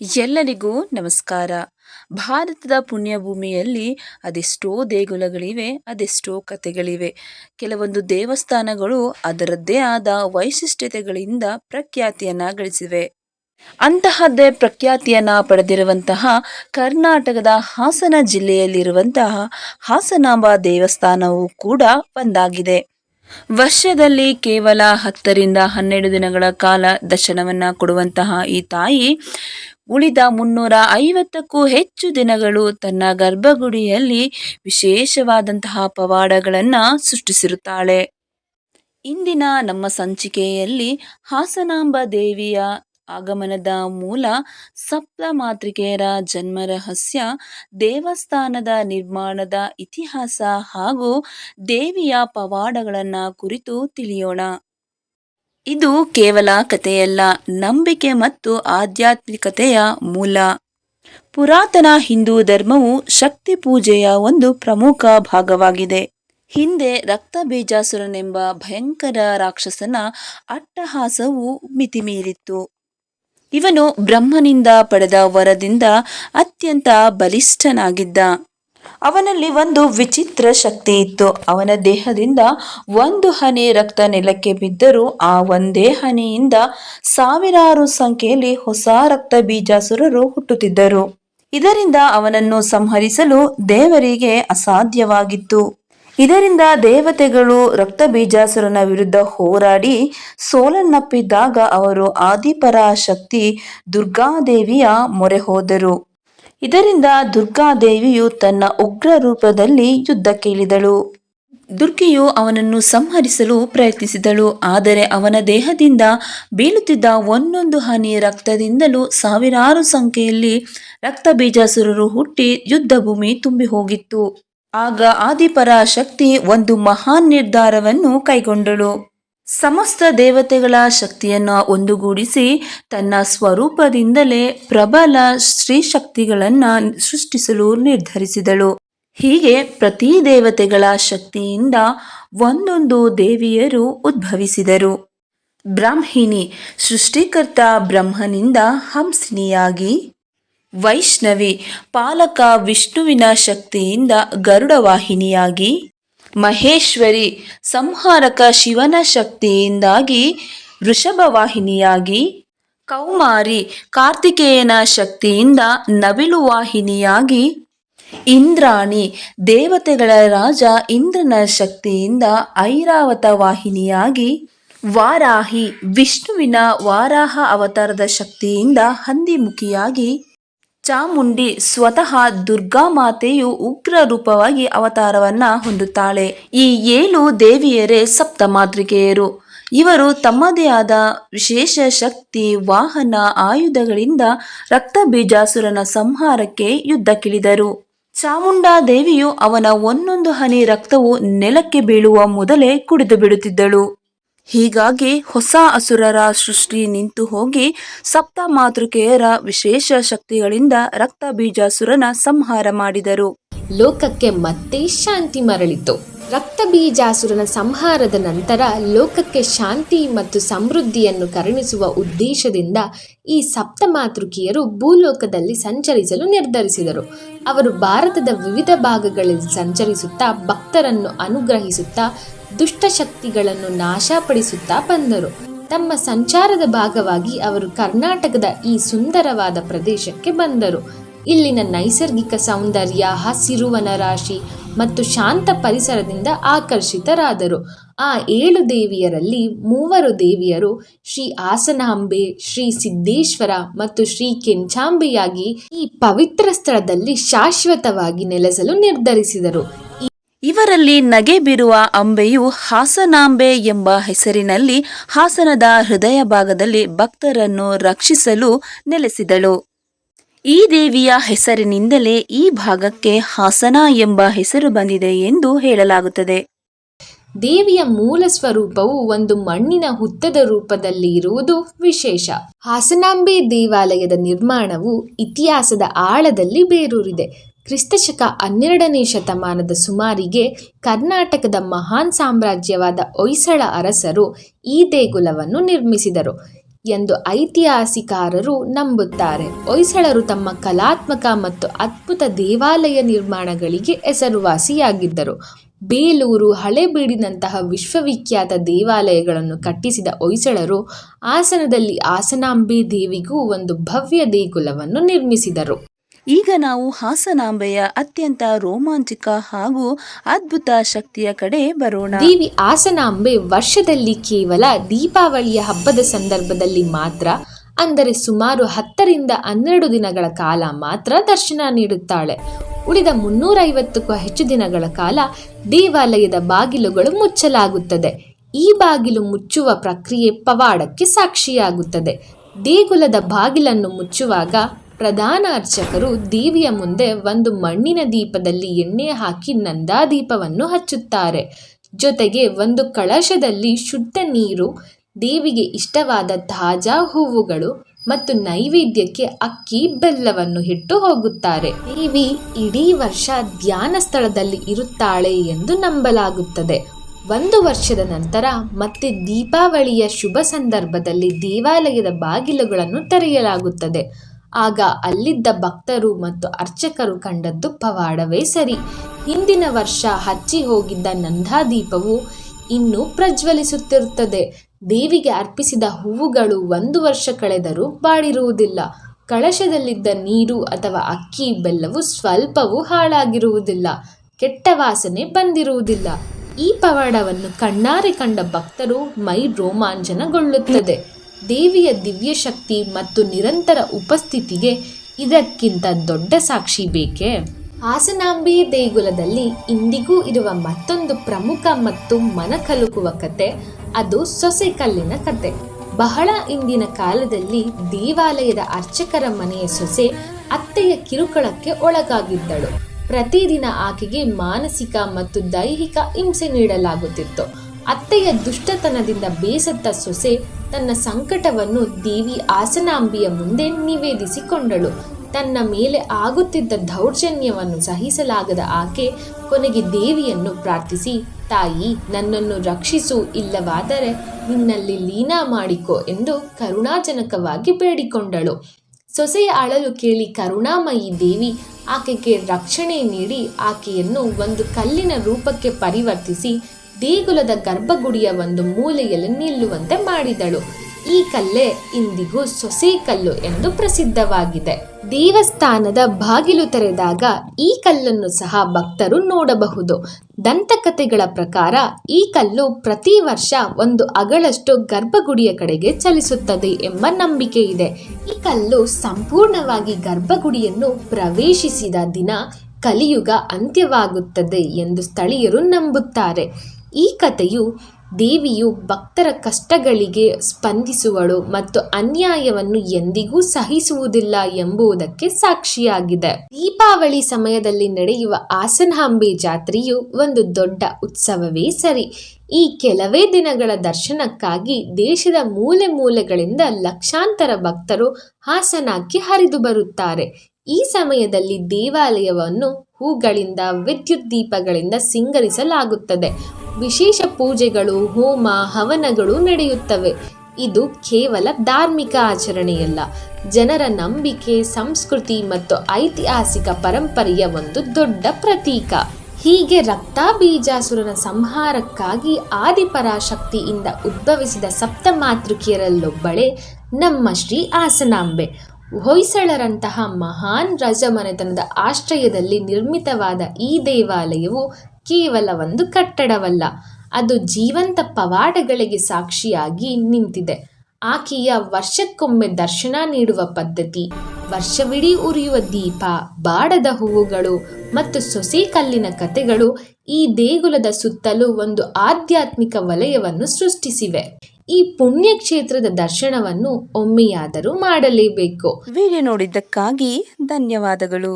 ಎಲ್ಲರಿಗೂ ನಮಸ್ಕಾರ. ಭಾರತದ ಪುಣ್ಯಭೂಮಿಯಲ್ಲಿ ಅದೆಷ್ಟೋ ದೇಗುಲಗಳಿವೆ, ಅದೆಷ್ಟೋ ಕಥೆಗಳಿವೆ. ಕೆಲವೊಂದು ದೇವಸ್ಥಾನಗಳು ಅದರದ್ದೇ ಆದ ವೈಶಿಷ್ಟ್ಯತೆಗಳಿಂದ ಪ್ರಖ್ಯಾತಿಯನ್ನು ಗಳಿಸಿವೆ. ಅಂತಹದ್ದೇ ಪ್ರಖ್ಯಾತಿಯನ್ನ ಪಡೆದಿರುವಂತಹ ಕರ್ನಾಟಕದ ಹಾಸನ ಜಿಲ್ಲೆಯಲ್ಲಿರುವಂತಹ ಹಾಸನಾಂಬ ದೇವಸ್ಥಾನವು ಕೂಡ ಒಂದಾಗಿದೆ. ವರ್ಷದಲ್ಲಿ ಕೇವಲ ಹತ್ತರಿಂದ ಹನ್ನೆರಡು ದಿನಗಳ ಕಾಲ ದರ್ಶನವನ್ನು ಕೊಡುವಂತಹ ಈ ತಾಯಿ ಉಳಿದ ಮುನ್ನೂರ ಐವತ್ತಕ್ಕೂ ಹೆಚ್ಚು ದಿನಗಳು ತನ್ನ ಗರ್ಭಗುಡಿಯಲ್ಲಿ ವಿಶೇಷವಾದಂತಹ ಪವಾಡಗಳನ್ನು ಸೃಷ್ಟಿಸಿರುತ್ತಾಳೆ. ಇಂದಿನ ನಮ್ಮ ಸಂಚಿಕೆಯಲ್ಲಿ ಹಾಸನಾಂಬ ದೇವಿಯ ಆಗಮನದ ಮೂಲ ಸಪ್ತ ಮಾತೃಕೆಯರ ಜನ್ಮ ರಹಸ್ಯ ದೇವಸ್ಥಾನದ ನಿರ್ಮಾಣದ ಇತಿಹಾಸ ಹಾಗೂ ದೇವಿಯ ಪವಾಡಗಳನ್ನು ಕುರಿತು ತಿಳಿಯೋಣ. ಇದು ಕೇವಲ ಕಥೆಯಲ್ಲ, ನಂಬಿಕೆ ಮತ್ತು ಆಧ್ಯಾತ್ಮಿಕತೆಯ ಮೂಲ. ಪುರಾತನ ಹಿಂದೂ ಧರ್ಮವು ಶಕ್ತಿ ಪೂಜೆಯ ಒಂದು ಪ್ರಮುಖ ಭಾಗವಾಗಿದೆ. ಹಿಂದೆ ರಕ್ತ ಬೀಜಾಸುರನೆಂಬ ಭಯಂಕರ ರಾಕ್ಷಸನ ಅಟ್ಟಹಾಸವು ಮಿತಿಮೀರಿತ್ತು. ಇವನು ಬ್ರಹ್ಮನಿಂದ ಪಡೆದ ವರದಿಂದ ಅತ್ಯಂತ ಬಲಿಷ್ಠನಾಗಿದ್ದ. ಅವನಲ್ಲಿ ಒಂದು ವಿಚಿತ್ರ ಶಕ್ತಿ ಇತ್ತು. ಅವನ ದೇಹದಿಂದ ಒಂದು ಹನಿ ರಕ್ತ ನೆಲಕ್ಕೆ ಬಿದ್ದರೂ ಆ ಒಂದೇ ಹನಿಯಿಂದ ಸಾವಿರಾರು ಸಂಖ್ಯೆಯಲ್ಲಿ ಹೊಸ ರಕ್ತ ಬೀಜಾಸುರರು ಹುಟ್ಟುತ್ತಿದ್ದರು. ಇದರಿಂದ ಅವನನ್ನು ಸಂಹರಿಸಲು ದೇವರಿಗೆ ಅಸಾಧ್ಯವಾಗಿತ್ತು. ಇದರಿಂದ ದೇವತೆಗಳು ರಕ್ತ ಬೀಜಾಸುರನ ವಿರುದ್ಧ ಹೋರಾಡಿ ಸೋಲನ್ನಪ್ಪಿದ್ದಾಗ ಅವರು ಆದಿಪರಾಶಕ್ತಿ ದುರ್ಗಾದೇವಿಯ ಮೊರೆ ಹೋದರು. ಇದರಿಂದ ದುರ್ಗಾದೇವಿಯು ತನ್ನ ಉಗ್ರ ರೂಪದಲ್ಲಿ ಯುದ್ಧ ಕೇಳಿದಳು. ದುರ್ಗೆಯು ಅವನನ್ನು ಸಂಹರಿಸಲು ಪ್ರಯತ್ನಿಸಿದಳು. ಆದರೆ ಅವನ ದೇಹದಿಂದ ಬೀಳುತ್ತಿದ್ದ ಒಂದೊಂದು ಹನಿ ರಕ್ತದಿಂದಲೂ ಸಾವಿರಾರು ಸಂಖ್ಯೆಯಲ್ಲಿ ರಕ್ತ ಬೀಜಾಸುರರು ಹುಟ್ಟಿ ಯುದ್ಧ ಭೂಮಿ ತುಂಬಿ ಹೋಗಿತ್ತು. ಆಗ ಆದಿಪರ ಶಕ್ತಿ ಒಂದು ಮಹಾನ್ ನಿರ್ಧಾರವನ್ನು ಕೈಗೊಂಡಳು. ಸಮಸ್ತ ದೇವತೆಗಳ ಶಕ್ತಿಯನ್ನು ಒಂದುಗೂಡಿಸಿ ತನ್ನ ಸ್ವರೂಪದಿಂದಲೇ ಪ್ರಬಲ ಶ್ರೀಶಕ್ತಿಗಳನ್ನು ಸೃಷ್ಟಿಸಲು ನಿರ್ಧರಿಸಿದಳು. ಹೀಗೆ ಪ್ರತಿ ದೇವತೆಗಳ ಶಕ್ತಿಯಿಂದ ಒಂದೊಂದು ದೇವಿಯರು ಉದ್ಭವಿಸಿದರು. ಬ್ರಾಹ್ಮಿಣಿ, ಸೃಷ್ಟಿಕರ್ತ ಬ್ರಹ್ಮನಿಂದ ಹಂಸಿನಿಯಾಗಿ. ವೈಷ್ಣವಿ, ಪಾಲಕ ವಿಷ್ಣುವಿನ ಶಕ್ತಿಯಿಂದ ಗರುಡವಾಹಿನಿಯಾಗಿ. ಮಹೇಶ್ವರಿ ಸಂಹಾರಕ ಶಿವನ ಶಕ್ತಿಯಿಂದಾಗಿ ವೃಷಭವಾಹಿನಿಯಾಗಿ, ಕೌಮಾರಿ ಕಾರ್ತಿಕೇಯನ ಶಕ್ತಿಯಿಂದ ನವಿಲು ವಾಹಿನಿಯಾಗಿ, ಇಂದ್ರಾಣಿ ದೇವತೆಗಳ ರಾಜ ಇಂದ್ರನ ಶಕ್ತಿಯಿಂದ ಐರಾವತ ವಾಹಿನಿಯಾಗಿ, ವಾರಾಹಿ ವಿಷ್ಣುವಿನ ವಾರಾಹ ಅವತಾರದ ಶಕ್ತಿಯಿಂದ ಹಂದಿಮುಖಿಯಾಗಿ ಚಾಮುಂಡಿ ಸ್ವತಃ ದುರ್ಗಾ ಮಾತೆಯು ಉಗ್ರ ರೂಪವಾಗಿ ಅವತಾರವನ್ನ ಹೊಂದುತ್ತಾಳೆ. ಈ ಏಳು ದೇವಿಯರೇ ಸಪ್ತ ಮಾತೃಕೆಯರು ಇವರು ತಮ್ಮದೇ ಆದ ವಿಶೇಷ ಶಕ್ತಿ, ವಾಹನ, ಆಯುಧಗಳಿಂದ ರಕ್ತ ಬೀಜಾಸುರನ ಸಂಹಾರಕ್ಕೆ ಯುದ್ಧಕ್ಕಿಳಿದರು. ಚಾಮುಂಡಾ ದೇವಿಯು ಅವನ ಒಂದೊಂದು ಹನಿ ರಕ್ತವು ನೆಲಕ್ಕೆ ಬೀಳುವ ಮೊದಲೇ ಕುಡಿದು ಬಿಡುತ್ತಿದ್ದಳು. ಹೀಗಾಗಿ ಹೊಸ ಅಸುರರ ಸೃಷ್ಟಿ ನಿಂತು ಹೋಗಿ ಸಪ್ತ ಮಾತೃಕೆಯರ ವಿಶೇಷ ಶಕ್ತಿಗಳಿಂದ ರಕ್ತ ಬೀಜಾಸುರನ ಸಂಹಾರ ಮಾಡಿದರು. ಲೋಕಕ್ಕೆ ಮತ್ತೆ ಶಾಂತಿ ಮರಳಿತು. ರಕ್ತ ಬೀಜಾಸುರನ ಸಂಹಾರದ ನಂತರ ಲೋಕಕ್ಕೆ ಶಾಂತಿ ಮತ್ತು ಸಮೃದ್ಧಿಯನ್ನು ಕರುಣಿಸುವ ಉದ್ದೇಶದಿಂದ ಈ ಸಪ್ತಮಾತೃಕಿಯರು ಭೂಲೋಕದಲ್ಲಿ ಸಂಚರಿಸಲು ನಿರ್ಧರಿಸಿದರು. ಅವರು ಭಾರತದ ವಿವಿಧ ಭಾಗಗಳಲ್ಲಿ ಸಂಚರಿಸುತ್ತಾ, ಭಕ್ತರನ್ನು ಅನುಗ್ರಹಿಸುತ್ತಾ, ದುಷ್ಟಶಕ್ತಿಗಳನ್ನು ನಾಶಪಡಿಸುತ್ತಾ ಬಂದರು. ತಮ್ಮ ಸಂಚಾರದ ಭಾಗವಾಗಿ ಅವರು ಕರ್ನಾಟಕದ ಈ ಸುಂದರವಾದ ಪ್ರದೇಶಕ್ಕೆ ಬಂದರು. ಇಲ್ಲಿನ ನೈಸರ್ಗಿಕ ಸೌಂದರ್ಯ, ಹಸಿರು ವನರಾಶಿ ಮತ್ತು ಶಾಂತ ಪರಿಸರದಿಂದ ಆಕರ್ಷಿತರಾದರು. ಆ ಏಳು ದೇವಿಯರಲ್ಲಿ ಮೂವರು ದೇವಿಯರು ಶ್ರೀ ಆಸನಾಂಬೆ, ಶ್ರೀ ಸಿದ್ದೇಶ್ವರ ಮತ್ತು ಶ್ರೀ ಕೆಂಚಾಂಬೆಯಾಗಿ ಈ ಪವಿತ್ರ ಸ್ಥಳದಲ್ಲಿ ಶಾಶ್ವತವಾಗಿ ನೆಲೆಸಲು ನಿರ್ಧರಿಸಿದರು. ಇವರಲ್ಲಿ ನಗೆ ಬಿರುವ ಅಂಬೆಯು ಹಾಸನಾಂಬೆ ಎಂಬ ಹೆಸರಿನಲ್ಲಿ ಹಾಸನದ ಹೃದಯ ಭಾಗದಲ್ಲಿ ಭಕ್ತರನ್ನು ರಕ್ಷಿಸಲು ನೆಲೆಸಿದಳು. ಈ ದೇವಿಯ ಹೆಸರಿನಿಂದಲೇ ಈ ಭಾಗಕ್ಕೆ ಹಾಸನ ಎಂಬ ಹೆಸರು ಬಂದಿದೆ ಎಂದು ಹೇಳಲಾಗುತ್ತದೆ. ದೇವಿಯ ಮೂಲ ಸ್ವರೂಪವು ಒಂದು ಮಣ್ಣಿನ ಹುತ್ತದ ರೂಪದಲ್ಲಿ ಇರುವುದು ವಿಶೇಷ. ಹಾಸನಾಂಬೆ ದೇವಾಲಯದ ನಿರ್ಮಾಣವು ಇತಿಹಾಸದ ಆಳದಲ್ಲಿ ಬೇರೂರಿದೆ. ಕ್ರಿಸ್ತಶಕ ಹನ್ನೆರಡನೇ ಶತಮಾನದ ಸುಮಾರಿಗೆ ಕರ್ನಾಟಕದ ಮಹಾನ್ ಸಾಮ್ರಾಜ್ಯವಾದ ಹೊಯ್ಸಳ ಅರಸರು ಈ ದೇಗುಲವನ್ನು ನಿರ್ಮಿಸಿದರು. ಎಂದು ಐತಿಹಾಸಿಕಾರರು ನಂಬುತ್ತಾರೆ. ಹೊಯ್ಸಳರು ತಮ್ಮ ಕಲಾತ್ಮಕ ಮತ್ತು ಅದ್ಭುತ ದೇವಾಲಯ ನಿರ್ಮಾಣಗಳಿಗೆ ಹೆಸರುವಾಸಿಯಾಗಿದ್ದರು. ಬೇಲೂರು ಹಳೆಬೀಡಿನಂತಹ ವಿಶ್ವವಿಖ್ಯಾತ ದೇವಾಲಯಗಳನ್ನು ಕಟ್ಟಿಸಿದ ಹೊಯ್ಸಳರು ಹಾಸನದಲ್ಲಿ ಹಾಸನಾಂಬೆ ದೇವಿಗೂ ಒಂದು ಭವ್ಯ ದೇಗುಲವನ್ನು ನಿರ್ಮಿಸಿದರು. ಈಗ ನಾವು ಹಾಸನಾಂಬೆಯ ಅತ್ಯಂತ ರೋಮಾಂಚಕ ಹಾಗೂ ಅದ್ಭುತ ಶಕ್ತಿಯ ಕಡೆ ಬರೋಣ. ದೇವಿ ಹಾಸನಾಂಬೆ ವರ್ಷದಲ್ಲಿ ಕೇವಲ ದೀಪಾವಳಿಯ ಹಬ್ಬದ ಸಂದರ್ಭದಲ್ಲಿ ಮಾತ್ರ, ಅಂದರೆ ಸುಮಾರು ಹತ್ತರಿಂದ ಹನ್ನೆರಡು ದಿನಗಳ ಕಾಲ ಮಾತ್ರ ದರ್ಶನ ನೀಡುತ್ತಾಳೆ. ಉಳಿದ ಮುನ್ನೂರೈವತ್ತಕ್ಕೂ ಹೆಚ್ಚು ದಿನಗಳ ಕಾಲ ದೇವಾಲಯದ ಬಾಗಿಲುಗಳು ಮುಚ್ಚಲಾಗುತ್ತದೆ. ಈ ಬಾಗಿಲು ಮುಚ್ಚುವ ಪ್ರಕ್ರಿಯೆ ಪವಾಡಕ್ಕೆ ಸಾಕ್ಷಿಯಾಗುತ್ತದೆ. ದೇಗುಲದ ಬಾಗಿಲನ್ನು ಮುಚ್ಚುವಾಗ ಪ್ರಧಾನ ಅರ್ಚಕರು ದೇವಿಯ ಮುಂದೆ ಒಂದು ಮಣ್ಣಿನ ದೀಪದಲ್ಲಿ ಎಣ್ಣೆ ಹಾಕಿ ನಂದಾದೀಪವನ್ನು ಹಚ್ಚುತ್ತಾರೆ. ಜೊತೆಗೆ ಒಂದು ಕಳಶದಲ್ಲಿ ಶುದ್ಧ ನೀರು, ದೇವಿಗೆ ಇಷ್ಟವಾದ ತಾಜಾ ಹೂವುಗಳು ಮತ್ತು ನೈವೇದ್ಯಕ್ಕೆ ಅಕ್ಕಿ, ಬೆಲ್ಲವನ್ನು ಇಟ್ಟು ಹೋಗುತ್ತಾರೆ. ದೇವಿ ಇಡೀ ವರ್ಷ ಧ್ಯಾನ ಸ್ಥಳದಲ್ಲಿ ಇರುತ್ತಾಳೆ ಎಂದು ನಂಬಲಾಗುತ್ತದೆ. ಒಂದು ವರ್ಷದ ನಂತರ ಮತ್ತೆ ದೀಪಾವಳಿಯ ಶುಭ ಸಂದರ್ಭದಲ್ಲಿ ದೇವಾಲಯದ ಬಾಗಿಲುಗಳನ್ನು ತೆರೆಯಲಾಗುತ್ತದೆ. ಆಗ ಅಲ್ಲಿದ್ದ ಭಕ್ತರು ಮತ್ತು ಅರ್ಚಕರು ಕಂಡದ್ದು ಪವಾಡವೇ ಸರಿ. ಹಿಂದಿನ ವರ್ಷ ಹಚ್ಚಿ ಹೋಗಿದ್ದ ನಂದಾದೀಪವು ಇನ್ನೂ ಪ್ರಜ್ವಲಿಸುತ್ತಿರುತ್ತದೆ. ದೇವಿಗೆ ಅರ್ಪಿಸಿದ ಹೂವುಗಳು ಒಂದು ವರ್ಷ ಕಳೆದರೂ ಬಾಡಿರುವುದಿಲ್ಲ. ಕಳಶದಲ್ಲಿದ್ದ ನೀರು ಅಥವಾ ಅಕ್ಕಿ ಬೆಲ್ಲವು ಸ್ವಲ್ಪವೂ ಹಾಳಾಗಿರುವುದಿಲ್ಲ. ಕೆಟ್ಟ ವಾಸನೆ ಬಂದಿರುವುದಿಲ್ಲ. ಈ ಪವಾಡವನ್ನು ಕಣ್ಣಾರೆ ಕಂಡ ಭಕ್ತರು ಮೈ ರೋಮಾಂಚನಗೊಳ್ಳುತ್ತದೆ ದೇವಿಯ ದಿವ್ಯ ಶಕ್ತಿ ಮತ್ತು ನಿರಂತರ ಉಪಸ್ಥಿತಿಗೆ ಇದಕ್ಕಿಂತ ದೊಡ್ಡ ಸಾಕ್ಷಿ ಬೇಕೇ? ಹಾಸನಾಂಬಿ ದೇಗುಲದಲ್ಲಿ ಇಂದಿಗೂ ಇರುವ ಮತ್ತೊಂದು ಪ್ರಮುಖ ಮತ್ತು ಮನಕಲುಕುವ ಕತೆ, ಅದು ಸೊಸೆಕಲ್ಲಿನ ಕತೆ. ಬಹಳ ಇಂದಿನ ಕಾಲದಲ್ಲಿ ದೇವಾಲಯದ ಅರ್ಚಕರ ಮನೆಯ ಸೊಸೆ ಅತ್ತೆಯ ಕಿರುಕುಳಕ್ಕೆ ಒಳಗಾಗಿದ್ದಳು. ಪ್ರತಿದಿನ ಆಕೆಗೆ ಮಾನಸಿಕ ಮತ್ತು ದೈಹಿಕ ಹಿಂಸೆ ನೀಡಲಾಗುತ್ತಿತ್ತು. ಅತ್ತೆಯ ದುಷ್ಟತನದಿಂದ ಬೇಸತ್ತ ಸೊಸೆ ತನ್ನ ಸಂಕಟವನ್ನು ದೇವಿ ಆಸನಾಂಬಿಯ ಮುಂದೆ ನಿವೇದಿಸಿಕೊಂಡಳು. ತನ್ನ ಮೇಲೆ ಆಗುತ್ತಿದ್ದ ದೌರ್ಜನ್ಯವನ್ನು ಸಹಿಸಲಾಗದ ಆಕೆ ಕೊನೆಗೆ ದೇವಿಯನ್ನು ಪ್ರಾರ್ಥಿಸಿ, ತಾಯಿ, ನನ್ನನ್ನು ರಕ್ಷಿಸು, ಇಲ್ಲವಾದರೆ ನಿನ್ನಲ್ಲಿ ಲೀನ ಮಾಡಿಕೊ ಎಂದು ಕರುಣಾಜನಕವಾಗಿ ಬೇಡಿಕೊಂಡಳು. ಸೊಸೆಯ ಅಳಲು ಕೇಳಿ ಕರುಣಾಮಯಿ ದೇವಿ ಆಕೆಗೆ ರಕ್ಷಣೆ ನೀಡಿ ಆಕೆಯನ್ನು ಒಂದು ಕಲ್ಲಿನ ರೂಪಕ್ಕೆ ಪರಿವರ್ತಿಸಿ ದೇಗುಲದ ಗರ್ಭಗುಡಿಯ ಒಂದು ಮೂಲೆಯಲ್ಲಿ ನಿಲ್ಲುವಂತೆ ಮಾಡಿದಳು. ಈ ಕಲ್ಲೇ ಇಂದಿಗೂ ಸೊಸೆ ಕಲ್ಲು ಎಂದು ಪ್ರಸಿದ್ಧವಾಗಿದೆ. ದೇವಸ್ಥಾನದ ಬಾಗಿಲು ತೆರೆದಾಗ ಈ ಕಲ್ಲನ್ನು ಸಹ ಭಕ್ತರು ನೋಡಬಹುದು. ದಂತಕಥೆಗಳ ಪ್ರಕಾರ ಈ ಕಲ್ಲು ಪ್ರತಿ ವರ್ಷ ಒಂದು ಅಗಳಷ್ಟು ಗರ್ಭಗುಡಿಯ ಕಡೆಗೆ ಚಲಿಸುತ್ತದೆ ಎಂಬ ನಂಬಿಕೆ ಇದೆ. ಈ ಕಲ್ಲು ಸಂಪೂರ್ಣವಾಗಿ ಗರ್ಭಗುಡಿಯನ್ನು ಪ್ರವೇಶಿಸಿದ ದಿನ ಕಲಿಯುಗ ಅಂತ್ಯವಾಗುತ್ತದೆ ಎಂದು ಸ್ಥಳೀಯರು ನಂಬುತ್ತಾರೆ. ಈ ಕಥೆಯು ದೇವಿಯು ಭಕ್ತರ ಕಷ್ಟಗಳಿಗೆ ಸ್ಪಂದಿಸುವಳು ಮತ್ತು ಅನ್ಯಾಯವನ್ನು ಎಂದಿಗೂ ಸಹಿಸುವುದಿಲ್ಲ ಎಂಬುದಕ್ಕೆ ಸಾಕ್ಷಿಯಾಗಿದೆ. ದೀಪಾವಳಿ ಸಮಯದಲ್ಲಿ ನಡೆಯುವ ಆಸನಹಾಂಬೆ ಜಾತ್ರೆಯು ಒಂದು ದೊಡ್ಡ ಉತ್ಸವವೇ ಸರಿ. ಈ ಕೆಲವೇ ದಿನಗಳ ದರ್ಶನಕ್ಕಾಗಿ ದೇಶದ ಮೂಲೆ ಮೂಲೆಗಳಿಂದ ಲಕ್ಷಾಂತರ ಭಕ್ತರು ಹಾಸನಕ್ಕೆ ಹರಿದು ಬರುತ್ತಾರೆ. ಈ ಸಮಯದಲ್ಲಿ ದೇವಾಲಯವನ್ನು ಹೂಗಳಿಂದ, ವಿದ್ಯುತ್ ದೀಪಗಳಿಂದ ಸಿಂಗರಿಸಲಾಗುತ್ತದೆ. ವಿಶೇಷ ಪೂಜೆಗಳು, ಹೋಮ, ಹವನಗಳು ನಡೆಯುತ್ತವೆ. ಇದು ಕೇವಲ ಧಾರ್ಮಿಕ ಆಚರಣೆಯಲ್ಲ. ಜನರ ನಂಬಿಕೆ, ಸಂಸ್ಕೃತಿ ಮತ್ತು ಐತಿಹಾಸಿಕ ಪರಂಪರೆಯ ಒಂದು ದೊಡ್ಡ ಪ್ರತೀಕ. ಹೀಗೆ ರಕ್ತಾಬೀಜಾಸುರನ ಸಂಹಾರಕ್ಕಾಗಿ ಆದಿಪರಾಶಕ್ತಿಯಿಂದ ಉದ್ಭವಿಸಿದ ಸಪ್ತಮಾತೃಕೆಯರಲ್ಲೊಬ್ಬಳೇ ನಮ್ಮ ಶ್ರೀ ಆಸನಾಂಬೆ ಹೊಯ್ಸಳರಂತಹ ಮಹಾನ್ ರಜಮನೆತನದ ಆಶ್ರಯದಲ್ಲಿ ನಿರ್ಮಿತವಾದ ಈ ದೇವಾಲಯವು ಕೇವಲ ಒಂದು ಕಟ್ಟಡವಲ್ಲ, ಅದು ಜೀವಂತ ಪವಾಡಗಳಿಗೆ ಸಾಕ್ಷಿಯಾಗಿ ನಿಂತಿದೆ. ಆಕೆಯ ವರ್ಷಕ್ಕೊಮ್ಮೆ ದರ್ಶನ ನೀಡುವ ಪದ್ಧತಿ, ವರ್ಷವಿಡೀ ಉರಿಯುವ ದೀಪ, ಬಾಡದ ಹೂವುಗಳು ಮತ್ತು ಸೊಸೆ ಕಲ್ಲಿನ ಕಥೆಗಳು ಈ ದೇಗುಲದ ಸುತ್ತಲೂ ಒಂದು ಆಧ್ಯಾತ್ಮಿಕ ವಲಯವನ್ನು ಸೃಷ್ಟಿಸಿವೆ. ಈ ಪುಣ್ಯಕ್ಷೇತ್ರದ ದರ್ಶನವನ್ನು ಒಮ್ಮೆಯಾದರೂ ಮಾಡಲೇಬೇಕು. ವಿಡಿಯೋ ನೋಡಿದ್ದಕ್ಕಾಗಿ ಧನ್ಯವಾದಗಳು.